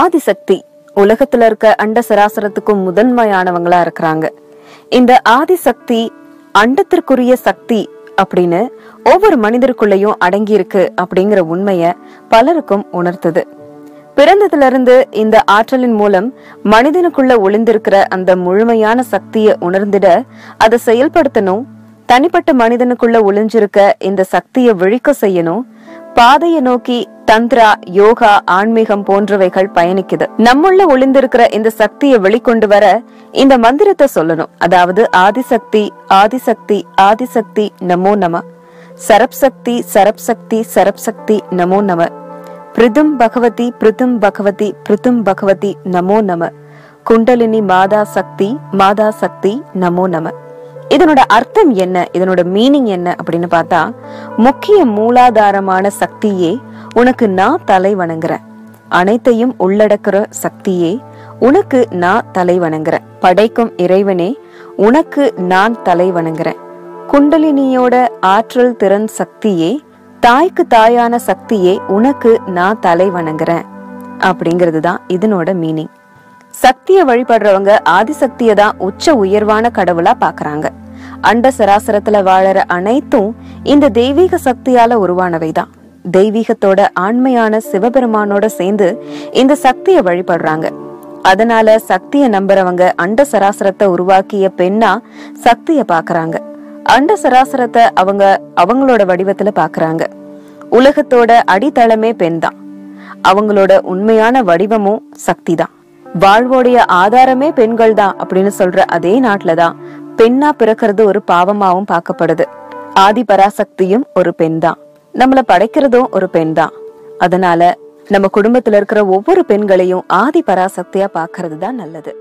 ஆதிசக்தி உலகத்துல இருக்க அண்ட சராசரத்துக்கும் முதன்மையானவங்களா இருக்கிறாங்க. இந்த ஆதிசக்தி அண்டத்திற்குரிய சக்தி அப்படின்னு ஒவ்வொரு மனிதருக்குள்ளயும் அடங்கி இருக்கு அப்படிங்கிற உண்மைய பலருக்கும் உணர்த்துது. பிறந்ததுல இருந்து இந்த ஆற்றலின் மூலம் மனிதனுக்குள்ள ஒளிந்திருக்கிற அந்த முழுமையான சக்தியை உணர்ந்திட அதை செயல்படுத்தணும் தனிப்பட்ட மனிதனுக்குள்ள ஒளிஞ்சிருக்க இந்த சக்தியை விழிக்க செய்யணும் பாதையை நோக்கி தந்திரா யோகா ஆன்மீகம் போன்றவைகள் பயணிக்குது. நம்முள்ள ஒளிந்திருக்கிற இந்த சக்தியை வெளிக்கொண்டு வர இந்த மந்திரத்தை சொல்லணும். அதாவது ஆதிசக்தி ஆதிசக்தி ஆதிசக்தி நமோ நம. சரப் சக்தி சரப் சக்தி சரப் சக்தி நமோ நம. பிரிதும் பகவதி பிரிதும் பகவதி பிரிதும் பகவதி நமோ நம. குண்டலினி மாதா சக்தி மாதா சக்தி நமோ நம. இதனோட அர்த்தம் என்ன? இதனோட மீனிங் என்ன? அப்படின்னு பார்த்தா முக்கிய மூலாதாரமான சக்தியே உனக்கு நான் தலை வணங்குறேன் அனைத்தையும் உள்ளடக்குற சக்தியே உனக்கு நான் தலை வணங்குறேன் படைக்கும் இறைவனே உனக்கு நான் தலை வணங்குறேன் குண்டலினியோட ஆற்றல் திறன் சக்தியே தாய்க்கு தாயான சக்தியே உனக்கு நான் தலை வணங்குறேன் அப்படிங்கிறது தான் இதனோட மீனிங் சக்தியை வழிபடுறவங்க ஆதிசக்தியை தான் உச்ச உயர்வான கடவுளா பாக்குறாங்க அண்ட சராசரத்துல வாழற அனைத்தும் இந்த தெய்வீக சக்தியால உருவானவைதான். தெய்வீகத்தோட ஆண்மையான சிவபெருமானோட சேர்ந்து இந்த சக்தியை வழிபடுறாங்க. அதனால சக்தியை நம்புறவங்க அண்ட சராசரத்தை உருவாக்கிய பெண்ணா சக்தியை பாக்குறாங்க. அண்ட சராசரத்தை அவங்க அவங்களோட வடிவத்துல பாக்குறாங்க. உலகத்தோட அடித்தளமே பெண் தான் அவங்களோட உண்மையான வடிவமும் சக்தி தான் வாழ்வோடைய ஆதாரமே பெண்கள் தான் அப்படின்னு சொல்ற அதே நாட்டுல தான் பெண்ணா பிறக்கிறது ஒரு பாவமாவும் பார்க்கப்படுது. ஆதி பராசக்தியும் ஒரு பெண் தான் நம்மளை படைக்கிறதும் ஒரு பெண் தான் அதனால நம்ம குடும்பத்துல இருக்கிற ஒவ்வொரு பெண்களையும் ஆதி பராசக்தியா பாக்குறது தான் நல்லது.